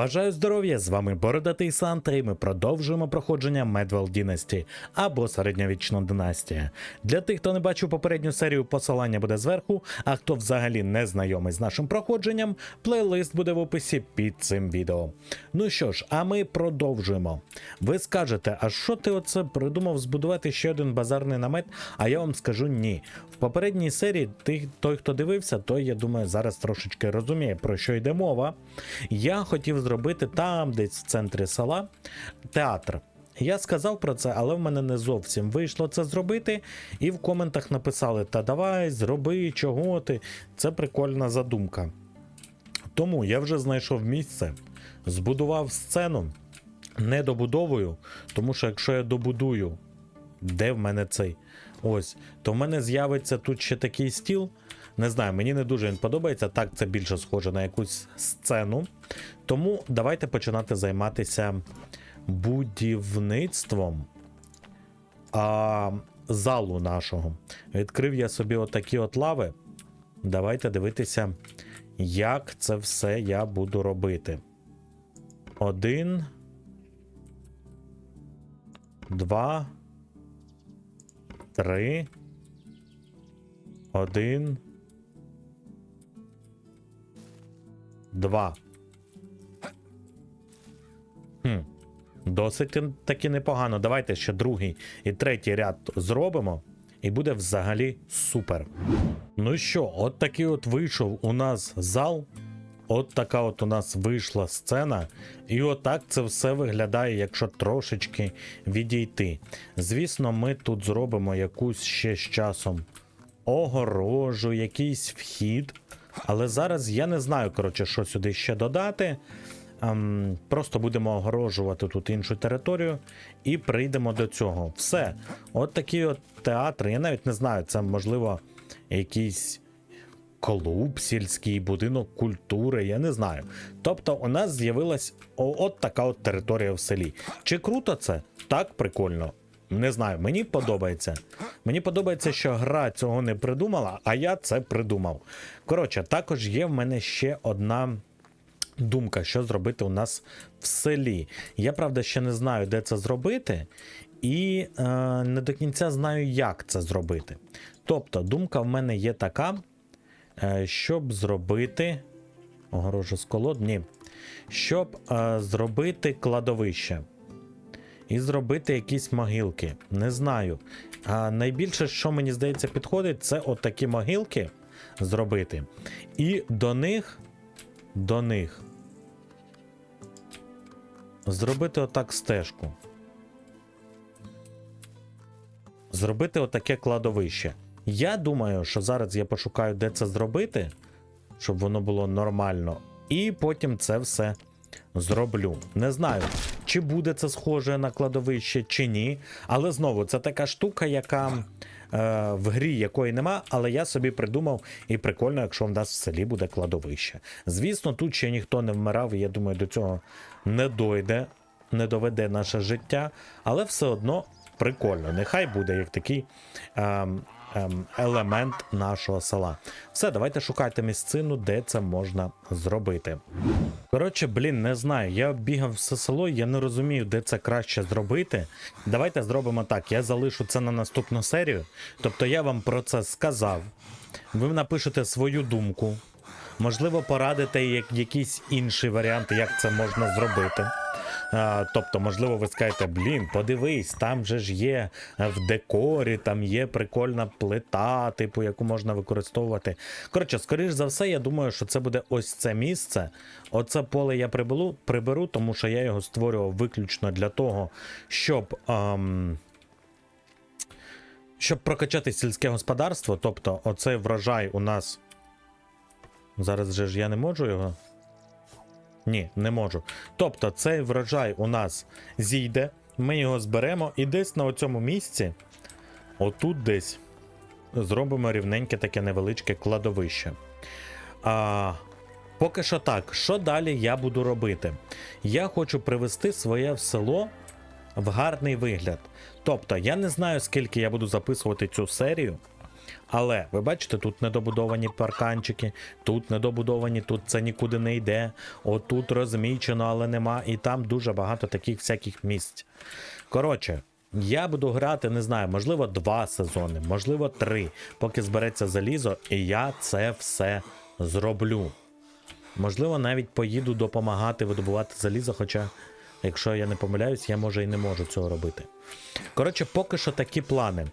Бажаю здоров'я! З вами Бородатий Санта, і ми продовжуємо проходження Медвел Дінасті або середньовічна династія. Для тих, хто не бачив попередню серію, посилання буде зверху. А хто взагалі не знайомий з нашим проходженням, плейлист буде в описі під цим відео. Ну що ж, а ми продовжуємо. Ви скажете, а що ти оце придумав збудувати ще один базарний намет? А я вам скажу ні. В попередній серії ти, той, хто дивився, той, я думаю, зараз трошечки розуміє, про що йде мова. Я хотів зробити там, десь в центрі села, театр. Я сказав про це, але в мене не зовсім вийшло це зробити. І в коментах написали: Та давай, зроби, чого ти. Це прикольна задумка. Тому я вже знайшов місце, збудував сцену не добудовую, тому що якщо я добудую, де в мене цей ось, то в мене з'явиться тут ще такий стіл. Не знаю, мені не дуже він подобається. Так, це більше схоже на якусь сцену. Тому давайте починати займатися будівництвом а, залу нашого. Відкрив я собі отакі от лави. Давайте дивитися, як це все я буду робити. Один. Два. Три. Один. Два. Хм. Досить таки непогано. Давайте ще другий і третій ряд зробимо. І буде взагалі супер. Ну що, от такий от вийшов у нас зал. От така от у нас вийшла сцена. І отак це все виглядає, якщо трошечки відійти. Звісно, ми тут зробимо якусь ще з часом огорожу, якийсь вхід. Але зараз я не знаю, коротше, що сюди ще додати. Ем, просто будемо огорожувати тут іншу територію і прийдемо до цього. Все. От такий от театр. Я навіть не знаю, це можливо якийсь клуб, сільський будинок культури, я не знаю. Тобто, у нас з'явилась от така от територія в селі. Чи круто це? Так, прикольно. Не знаю, мені подобається. Мені подобається, що гра цього не придумала, а я це придумав. Коротше, також є в мене ще одна думка, що зробити у нас в селі. Я правда ще не знаю, де це зробити, і е, не до кінця знаю, як це зробити. Тобто, думка в мене є така, е, щоб зробити. Огорожу з колод, ні. Щоб е, зробити кладовище. І зробити якісь могилки. Не знаю. А найбільше, що мені здається, підходить, це от такі могилки зробити. І до них. До них. Зробити отак стежку. Зробити отаке кладовище. Я думаю, що зараз я пошукаю, де це зробити, щоб воно було нормально. І потім це все зроблю. Не знаю, чи буде це схоже на кладовище, чи ні. Але знову це така штука, яка е, в грі якої нема, але я собі придумав, і прикольно, якщо в нас в селі буде кладовище. Звісно, тут ще ніхто не вмирав, і я думаю, до цього не дойде, не доведе наше життя, але все одно прикольно. Нехай буде як такий. ем, ем, елемент нашого села. Все, давайте шукайте місцину, де це можна зробити. Коротше, блін, не знаю. Я бігав все село, я не розумію, де це краще зробити. Давайте зробимо так. Я залишу це на наступну серію. Тобто я вам про це сказав. Ви напишете свою думку. Можливо, порадите як якийсь інший варіант, як це можна зробити. А, тобто, можливо, ви скажете, блін, подивись, там же ж є е, в декорі, там є прикольна плита, типу, яку можна використовувати. Коротше, скоріш за все, я думаю, що це буде ось це місце. Оце поле я приберу, приберу, тому що я його створював виключно для того, щоб. Ам... Щоб прокачати сільське господарство, тобто оцей врожай у нас. Зараз же ж я не можу його. Ні, не можу. Тобто, цей врожай у нас зійде, ми його зберемо і десь на цьому місці, отут десь, зробимо рівненьке таке невеличке кладовище. А, поки що так, що далі я буду робити? Я хочу привести своє село в гарний вигляд. Тобто, я не знаю, скільки я буду записувати цю серію. Але ви бачите, тут недобудовані парканчики, тут недобудовані, тут це нікуди не йде. Отут розмічено, але нема. І там дуже багато таких всяких місць. Коротше, я буду грати, не знаю, можливо, два сезони, можливо, три, поки збереться залізо, і я це все зроблю. Можливо, навіть поїду допомагати видобувати залізо, хоча, якщо я не помиляюсь, я може і не можу цього робити. Коротше, поки що такі плани.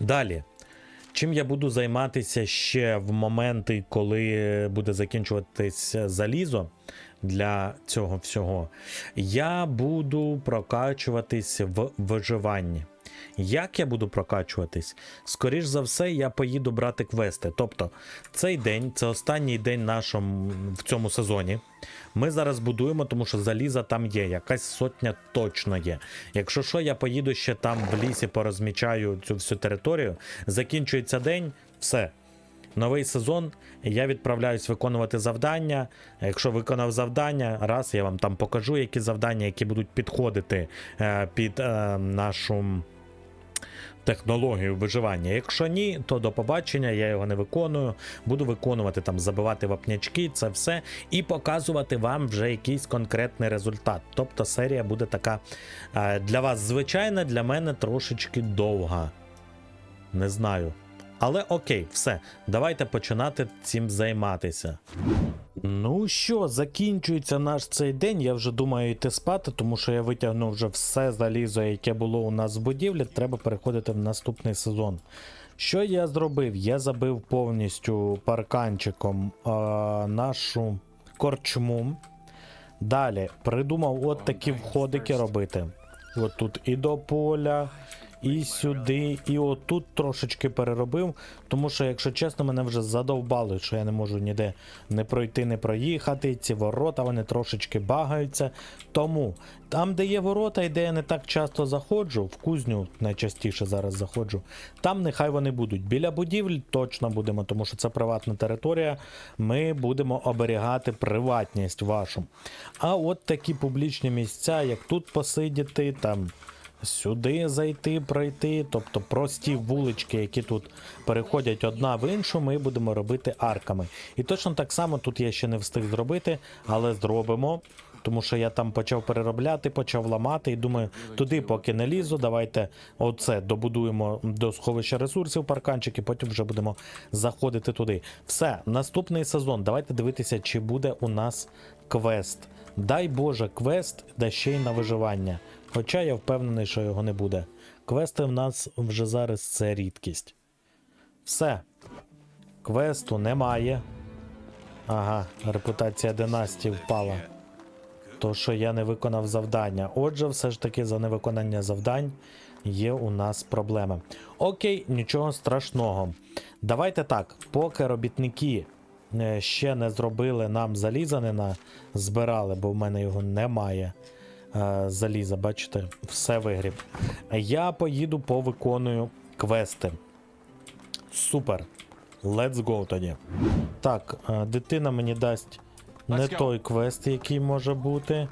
Далі. Чим я буду займатися ще в моменти, коли буде закінчуватись залізо для цього всього, я буду прокачуватись в виживанні. Як я буду прокачуватись? Скоріш за все, я поїду брати квести. Тобто, цей день, це останній день нашому в цьому сезоні. Ми зараз будуємо, тому що заліза там є, якась сотня точно є. Якщо що, я поїду ще там в лісі, порозмічаю цю всю територію. Закінчується день, все. Новий сезон, я відправляюсь виконувати завдання. Якщо виконав завдання, раз я вам там покажу, які завдання, які будуть підходити е, під е, нашу технологію виживання. Якщо ні, то до побачення, я його не виконую. Буду виконувати там, забивати вапнячки, це все, і показувати вам вже якийсь конкретний результат. Тобто серія буде така е, для вас звичайна, для мене трошечки довга. Не знаю. Але окей, все, давайте починати цим займатися. Ну що, закінчується наш цей день. Я вже думаю йти спати, тому що я витягнув вже все залізо, яке було у нас в будівлі. Треба переходити в наступний сезон. Що я зробив? Я забив повністю парканчиком е, нашу корчму. Далі придумав от такі входики робити. От тут і до поля, і сюди, і отут трошечки переробив. Тому що, якщо чесно, мене вже задовбали, що я не можу ніде не пройти, не проїхати. Ці ворота вони трошечки багаються. Тому там, де є ворота, і де я не так часто заходжу, в кузню найчастіше зараз заходжу, там нехай вони будуть. Біля будівель точно будемо, тому що це приватна територія. Ми будемо оберігати приватність вашу. А от такі публічні місця, як тут посидіти, там сюди зайти, пройти, тобто прості вулички, які тут переходять одна в іншу, ми будемо робити арками. І точно так само тут я ще не встиг зробити, але зробимо. Тому що я там почав переробляти, почав ламати і думаю, туди поки не лізу, давайте оце добудуємо до сховища ресурсів парканчики, потім вже будемо заходити туди. Все, наступний сезон. Давайте дивитися, чи буде у нас квест. Дай Боже, квест, да ще й на виживання. Хоча я впевнений, що його не буде. Квести в нас вже зараз це рідкість. Все. Квесту немає. Ага, репутація династії впала. То, що я не виконав завдання. Отже, все ж таки за невиконання завдань є у нас проблеми. Окей, нічого страшного. Давайте так, поки робітники е, ще не зробили нам заліза, не на збирали, бо в мене його немає. Е, Заліза, бачите, все вигріб. Я поїду повиконую квести. Супер. Let's go тоді. Так, е, дитина мені дасть не той квест, який може бути.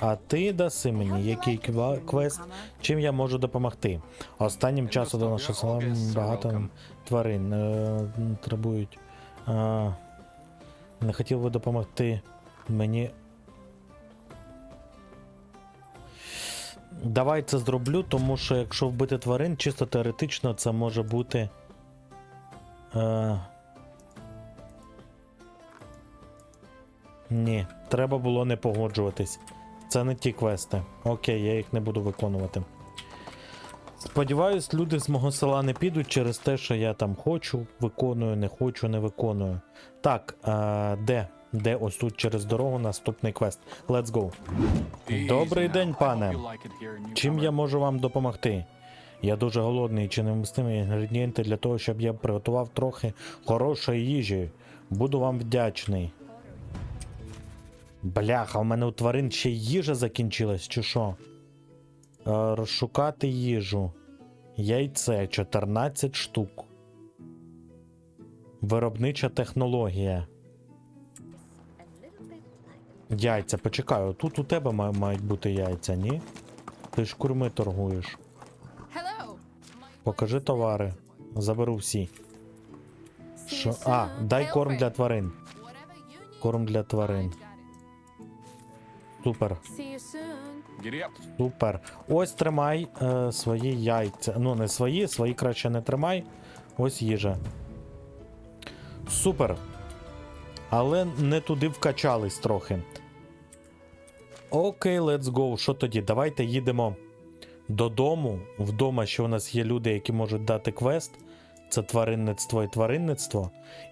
А ти даси мені який ква- квест, чим я можу допомогти. Останнім часом до нашого села багато тварин е, требують. А, не хотів би допомогти мені. Давай це зроблю, тому що якщо вбити тварин, чисто теоретично це може бути. Е, Ні, треба було не погоджуватись. Це не ті квести. Окей, я їх не буду виконувати. Сподіваюсь, люди з мого села не підуть через те, що я там хочу, виконую, не хочу, не виконую. Так, е, де? Де ось тут через дорогу наступний квест. Let's go. Добрий день, пане. Чим я можу вам допомогти? Я дуже голодний, чи не вмістимі інгредієнти для того, щоб я приготував трохи хорошої їжі. Буду вам вдячний. Бляха, у мене у тварин ще їжа закінчилась, чи що? Е, розшукати їжу. Яйце 14 штук. Виробнича технологія. Яйця, почекай, тут у тебе ма- мають бути яйця, ні? Ти ж курми торгуєш. Покажи товари. заберу всі. Що? А, дай корм для тварин. Корм для тварин. Супер. Супер. Ось тримай е, свої яйця. Ну, не свої, свої краще не тримай. Ось їжа. Супер. Але не туди вкачались трохи. Окей, let's go. Що тоді? Давайте їдемо додому. Вдома ще у нас є люди, які можуть дати квест. Це тваринництво і тваринництво.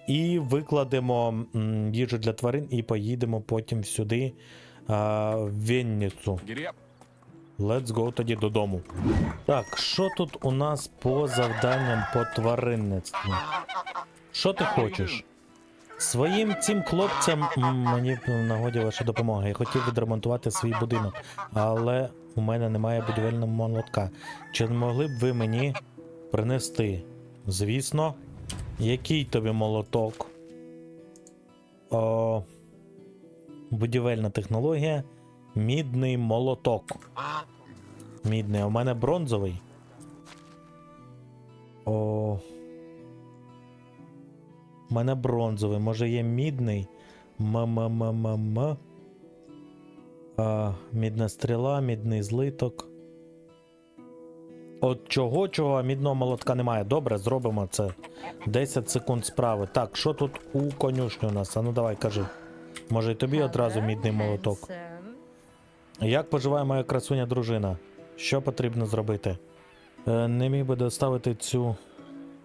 І викладемо їжу для тварин і поїдемо потім сюди а, в Вінницю. Let's go тоді додому. Так, що тут у нас по завданням по тваринництву? Що ти хочеш? Своїм цим хлопцям мені б нагоді ваша допомога. Я хотів відремонтувати свій будинок, але у мене немає будівельного молотка. Чи могли б ви мені принести? Звісно, який тобі молоток? О, будівельна технологія. Мідний молоток. Мідний, у мене бронзовий. О. У мене бронзовий. Може є мідний. М-м-м-м-м. А, Мідна стріла, мідний злиток. От чого, чого, а мідного молотка немає. Добре, зробимо це. 10 секунд справи. Так, що тут у конюшні у нас? А ну давай, кажи. Може і тобі одразу мідний молоток. Як поживає моя красуня дружина? Що потрібно зробити? Е, не міг би доставити цю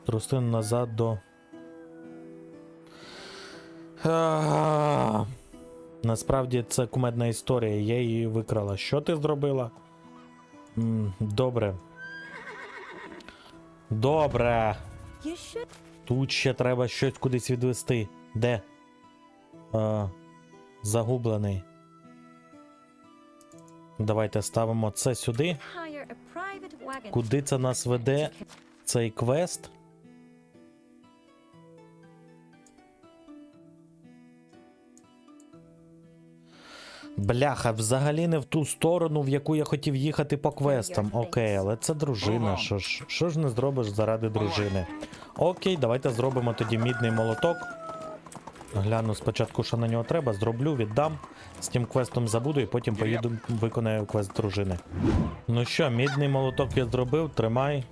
трустину назад до. Насправді це кумедна історія, я її викрала. Що ти зробила? Добре. Добре. Тут ще треба щось кудись відвести. Де? А, загублений. Давайте ставимо це сюди. Куди це нас веде цей квест? Бляха, взагалі не в ту сторону, в яку я хотів їхати по квестам. Окей, але це дружина. Що ж, що ж не зробиш заради дружини? Окей, давайте зробимо тоді мідний молоток. Гляну спочатку, що на нього треба, зроблю, віддам. З тим квестом забуду і потім поїду виконаю квест дружини. Ну що, мідний молоток я зробив, тримай.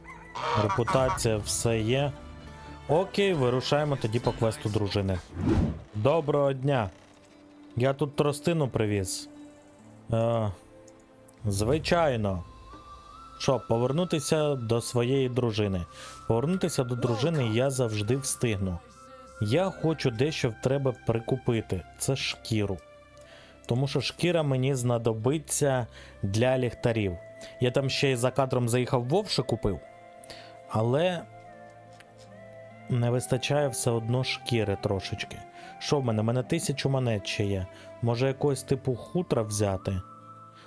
Репутація, все є. Окей, вирушаємо тоді по квесту дружини. Доброго дня. Я тут тростину привіз. Е, звичайно. Що, повернутися до своєї дружини. Повернутися до дружини я завжди встигну. Я хочу дещо тебе прикупити. Це шкіру. Тому що шкіра мені знадобиться для ліхтарів. Я там ще й за кадром заїхав вовше купив. Але не вистачає все одно шкіри трошечки. Що в мене? У мене тисячу монет ще є. Може якогось типу хутра взяти?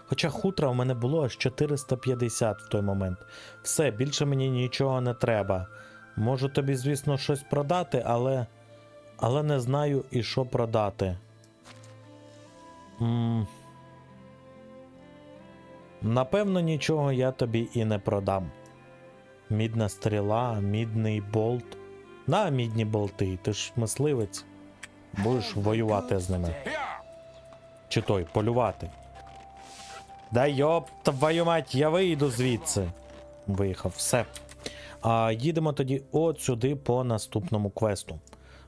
Хоча хутра в мене було аж 450 в той момент. Все, більше мені нічого не треба. Можу тобі, звісно, щось продати, але. Але не знаю і що продати. м Напевно, нічого я тобі і не продам. Мідна стріла, мідний болт. На мідні болти, ти ж мисливець. Будеш воювати з ними. Чи той, полювати. Да йоп, твою мать, я вийду звідси. Виїхав, все. А їдемо тоді от сюди по наступному квесту.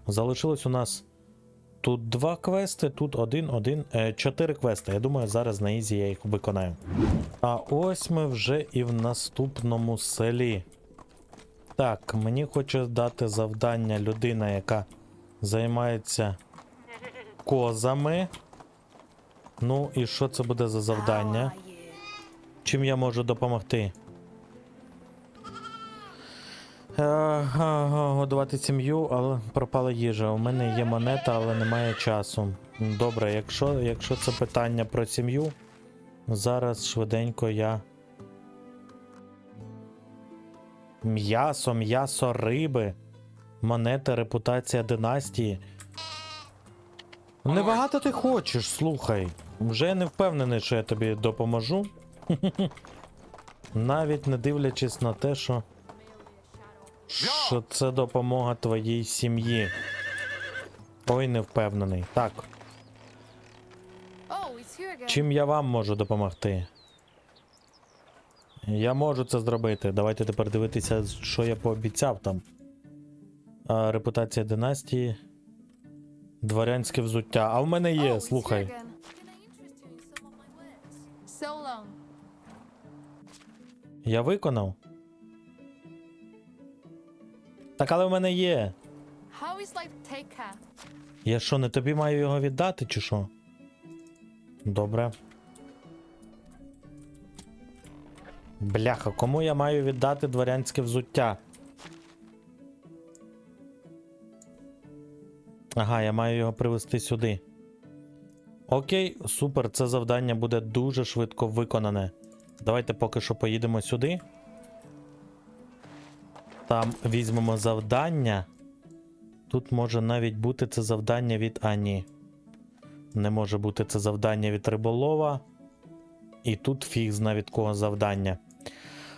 Залишилось у нас тут два квести, тут один, один, е, чотири квести. Я думаю, зараз на ізі я їх виконаю. А ось ми вже і в наступному селі. Так, мені хоче дати завдання людина, яка займається козами. Ну, і що це буде за завдання? Чим я можу допомогти? Е, Годувати сім'ю, але пропала їжа. У мене є монета, але немає часу. Добре, якщо, якщо це питання про сім'ю, зараз швиденько я. М'ясо, м'ясо риби, монета, репутація династії. Небагато ти хочеш, слухай. Вже я не впевнений, що я тобі допоможу. Навіть не дивлячись на те, що. що це допомога твоїй сім'ї. Ой, не впевнений. Так, чим я вам можу допомогти? Я можу це зробити. Давайте тепер дивитися, що я пообіцяв там. А, репутація династії. Дворянське взуття. А в мене є, Oh, слухай. So. Я виконав. Так, але в мене є. Я що, не тобі маю його віддати, чи що? Добре. Бляха, кому я маю віддати дворянське взуття? Ага, я маю його привезти сюди. Окей, супер, це завдання буде дуже швидко виконане. Давайте поки що поїдемо сюди. Там візьмемо завдання. Тут може навіть бути це завдання від Ані. Не може бути це завдання від риболова. І тут фіг зна від кого завдання.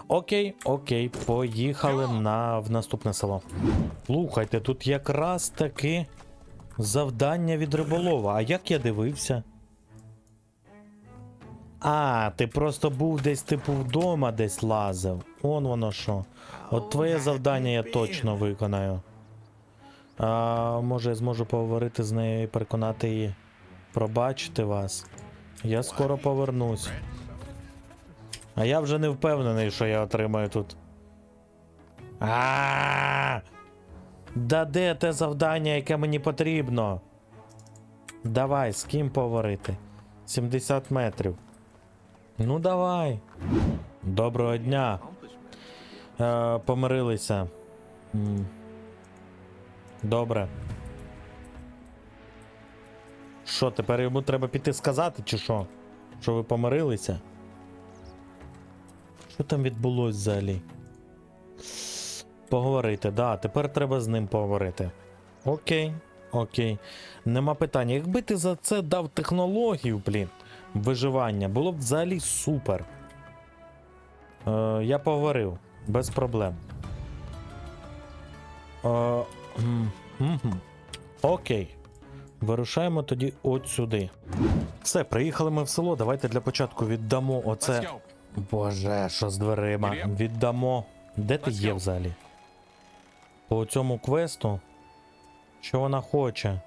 Окей, окей, поїхали на, в наступне село. Слухайте, тут якраз таки завдання від риболова. А як я дивився? А, ти просто був десь, типу, вдома десь лазив. Он воно що. От твоє завдання я точно виконаю. А, може, я зможу поговорити з нею і переконати її пробачити вас. Я скоро повернусь. А я вже не впевнений, що я отримаю тут. А! Да де те завдання, яке мені потрібно? Давай, з ким поговорити? 70 метрів. Ну давай. Доброго дня. Е, помирилися. Добре. Що, тепер йому треба піти сказати, чи що? Що ви помирилися? Що там відбулось взагалі? Поговорити, да, тепер треба з ним поговорити. Окей, окей. Нема питання. Якби ти за це дав технологію, блін, виживання, було б взагалі супер. Е, я поговорив, без проблем. Е, м, мгм. Окей. Вирушаємо тоді от сюди. Все, приїхали ми в село. Давайте для початку віддамо оце. Боже, що з дверима. Віддамо. Де ти є взагалі? По цьому квесту. Що вона хоче?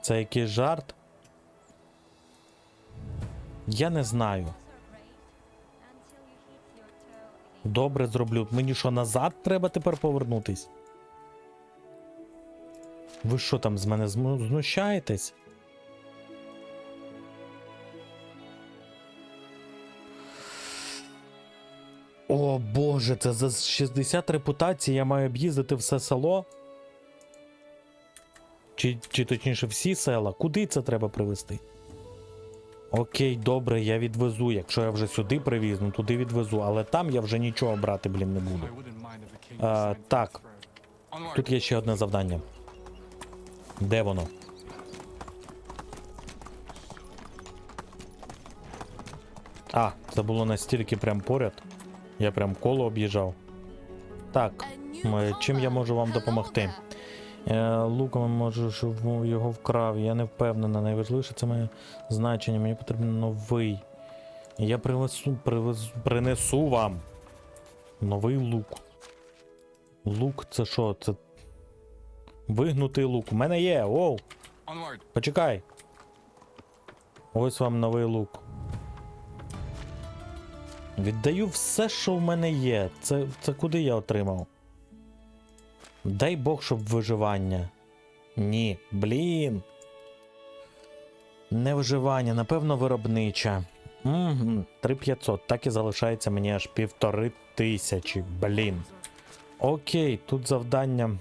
Це якийсь жарт? Я не знаю. Добре зроблю. Мені що назад треба тепер повернутись? Ви що там з мене знущаєтесь? О боже, це за 60 репутацій я маю об'їздити все село? Чи, чи точніше всі села? Куди це треба привезти? Окей, добре, я відвезу. Якщо я вже сюди привіз, туди відвезу, але там я вже нічого брати, блін, не буду. А, так. Тут є ще одне завдання. Де воно? А, це було настільки прям поряд. Я прям коло об'їжджав. Так, чим я можу вам допомогти? Е, луком можу, щоб його вкрав. Я не впевнена. Найважливіше це моє значення. Мені потрібен новий. Я привезу, привезу, принесу вам новий лук. Лук це що? Це. Вигнутий лук. У мене є. Оу! Почекай. Ось вам новий лук. Віддаю все, що в мене є. Це, це куди я отримав? Дай Бог, щоб виживання. Ні, блін. Не виживання, напевно, виробнича. Угу, 3500. Так і залишається мені аж півтори тисячі. Блін. Окей, тут завдання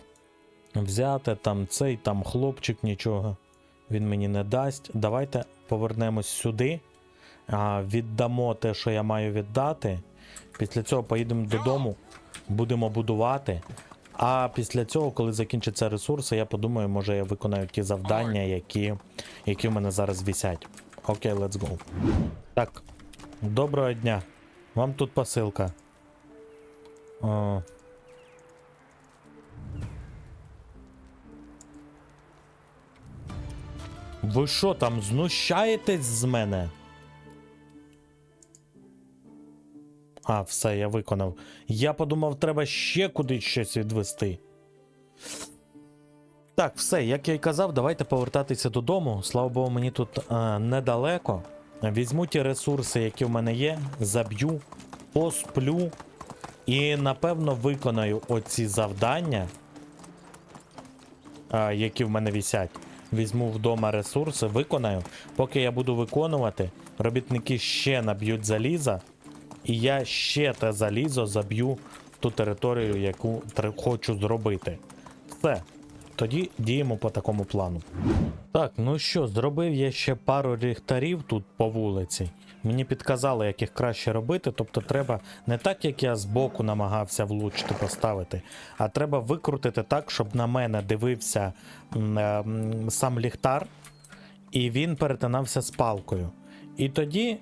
взяти там цей там хлопчик нічого. Він мені не дасть. Давайте повернемось сюди. Віддамо те, що я маю віддати. Після цього поїдемо додому, будемо будувати. А після цього, коли закінчаться ресурси, я подумаю, може я виконаю ті завдання, які які в мене зараз вісять. Окей, let's go. Так. Доброго дня. Вам тут посилка. О. Ви що там знущаєтесь з мене? А, все, я виконав. Я подумав, треба ще кудись щось відвести. Так, все, як я й казав, давайте повертатися додому. Слава Богу, мені тут е, недалеко. Візьму ті ресурси, які в мене є, заб'ю, посплю і напевно виконаю оці завдання, е, які в мене вісять. Візьму вдома ресурси, виконаю. Поки я буду виконувати, робітники ще наб'ють заліза, і я ще те залізо заб'ю ту територію, яку хочу зробити. Все. Тоді діємо по такому плану. Так, ну що, зробив я ще пару ліхтарів тут по вулиці. Мені підказали, як їх краще робити. Тобто, треба не так, як я збоку намагався влучити поставити, а треба викрутити так, щоб на мене дивився е, сам ліхтар, і він перетинався з палкою. І тоді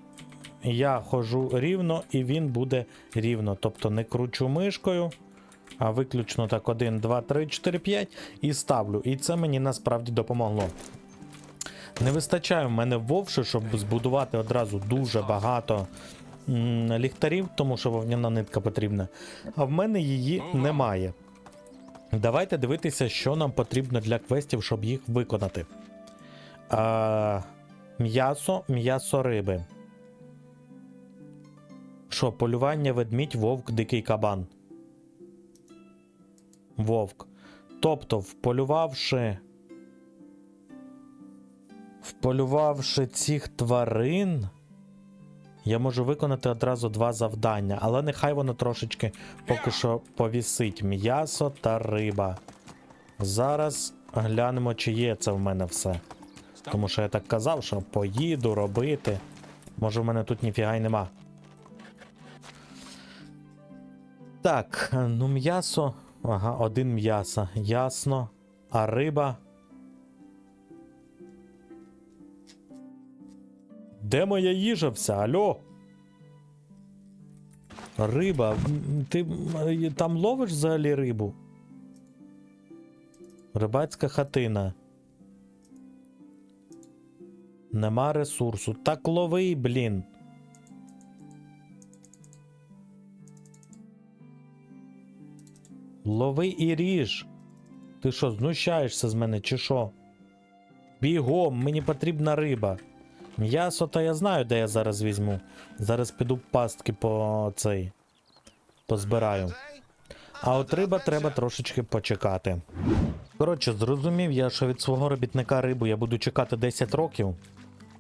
я ходжу рівно, і він буде рівно. Тобто не кручу мишкою, а виключно так 1, 2, 3, 4, 5 і ставлю. І це мені насправді допомогло. Не вистачає в мене вовши, щоб збудувати одразу дуже багато ліхтарів, тому що вовняна нитка потрібна. А в мене її немає. Давайте дивитися, що нам потрібно для квестів, щоб їх виконати. М'ясо, м'ясо риби. Що, полювання, ведмідь, вовк, дикий кабан. Вовк. Тобто, вполювавши. Вполювавши цих тварин, я можу виконати одразу два завдання, але нехай воно трошечки поки що повісить м'ясо та риба. Зараз глянемо, чи є це в мене все. Тому що я так казав, що поїду робити. Може, в мене тут ніфіга й нема. Так, ну м'ясо. Ага, один м'ясо. Ясно. А риба. Де моя їжа вся? Алло? Риба. Ти там ловиш взагалі рибу? Рибацька хатина. Нема ресурсу. Так лови, блін. Лови і ріж. Ти що, знущаєшся з мене, чи що? Бігом, мені потрібна риба. М'ясо, то я знаю, де я зараз візьму. Зараз піду пастки по цей. Позбираю. А от риба треба трошечки почекати. Коротше, зрозумів я, що від свого робітника рибу я буду чекати 10 років.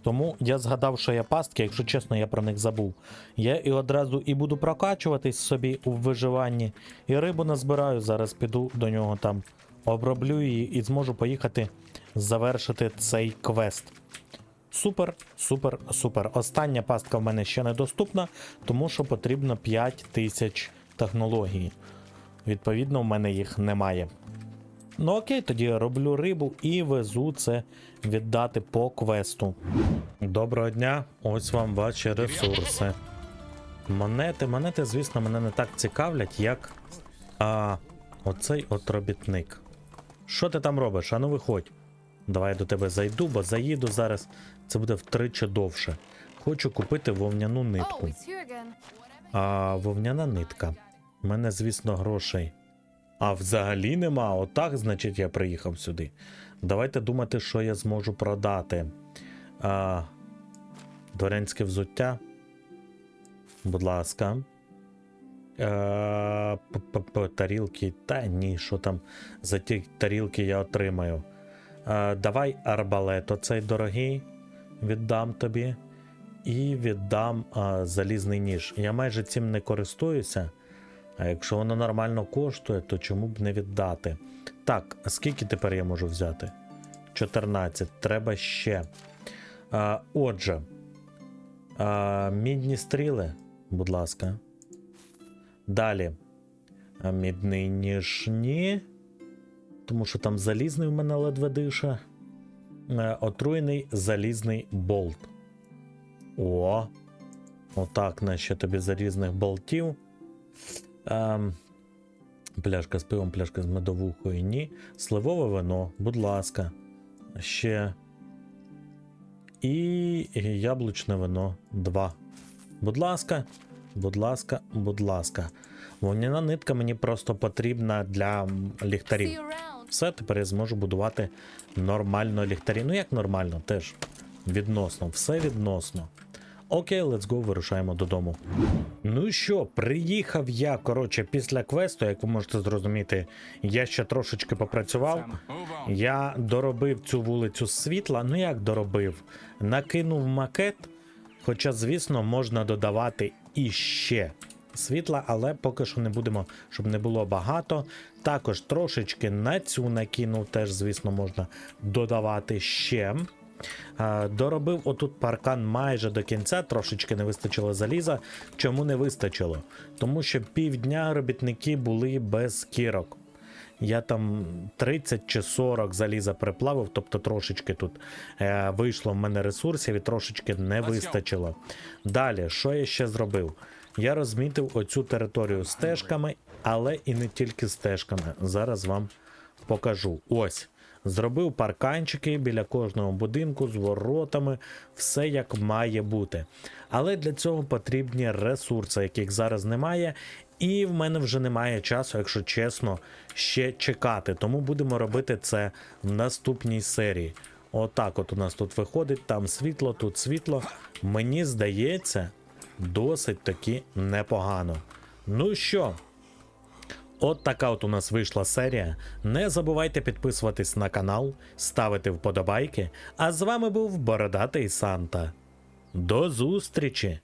Тому я згадав, що я пастки, якщо чесно, я про них забув. Я і одразу і буду прокачуватись собі у виживанні, і рибу назбираю. Зараз піду до нього там, оброблю її і зможу поїхати завершити цей квест. Супер, супер, супер. Остання пастка в мене ще недоступна, тому що потрібно 5000 технологій. Відповідно, в мене їх немає. Ну окей, тоді я роблю рибу і везу це віддати по квесту. Доброго дня, ось вам ваші ресурси. Монети, монети, звісно, мене не так цікавлять, як а, оцей от робітник. Що ти там робиш? Ану виходь. Давай я до тебе зайду, бо заїду зараз. Це буде втричі довше. Хочу купити вовняну Oh, нитку. again. А вовняна нитка. У мене, звісно, грошей. А взагалі нема. Отак, значить, я приїхав сюди. Давайте думати, що я зможу продати. А, дворянське взуття. Будь ласка. П-п-п, Тарілки. Та ні, що там за ті тарілки я отримаю. Е, давай арбалет, оцей дорогий. Віддам тобі і віддам а, залізний ніж. Я майже цим не користуюся. А якщо воно нормально коштує, то чому б не віддати? Так, скільки тепер я можу взяти? 14. Треба ще. А, отже, а, мідні стріли, будь ласка. Далі. А, мідний ніж ні. Тому що там залізний в мене ледве дише. Е, Отруєний залізний болт. О, отак наче тобі залізних болтів. Ем, пляшка з пивом, пляшка з медовухою. Ні. Сливове вино, будь ласка. Ще І яблучне вино 2. Будь ласка, будь ласка, будь ласка. Вогняна нитка мені просто потрібна для ліхтарів. Все, тепер я зможу будувати нормально ліхтарі. Ну як нормально, теж відносно, все відносно. Окей, let's go, вирушаємо додому. Ну що, приїхав я, коротше, після квесту, як ви можете зрозуміти, я ще трошечки попрацював. Я доробив цю вулицю світла. Ну як доробив? Накинув макет. Хоча, звісно, можна додавати іще світла, але поки що не будемо, щоб не було багато. Також трошечки на цю накинув, теж, звісно, можна додавати ще. Е, Доробив отут паркан майже до кінця, трошечки не вистачило заліза. Чому не вистачило? Тому що півдня робітники були без кірок. Я там 30 чи 40 заліза приплавив, тобто трошечки тут е, вийшло в мене ресурсів і трошечки не вистачило. Далі, що я ще зробив? Я розмітив оцю територію стежками, але і не тільки стежками. Зараз вам покажу. Ось. Зробив парканчики біля кожного будинку з воротами, все як має бути. Але для цього потрібні ресурси, яких зараз немає. І в мене вже немає часу, якщо чесно, ще чекати. Тому будемо робити це в наступній серії. Отак от у нас тут виходить, там світло, тут світло. Мені здається, досить таки непогано. Ну що, От така от у нас вийшла серія. Не забувайте підписуватись на канал, ставити вподобайки. А з вами був Бородатий Санта. До зустрічі!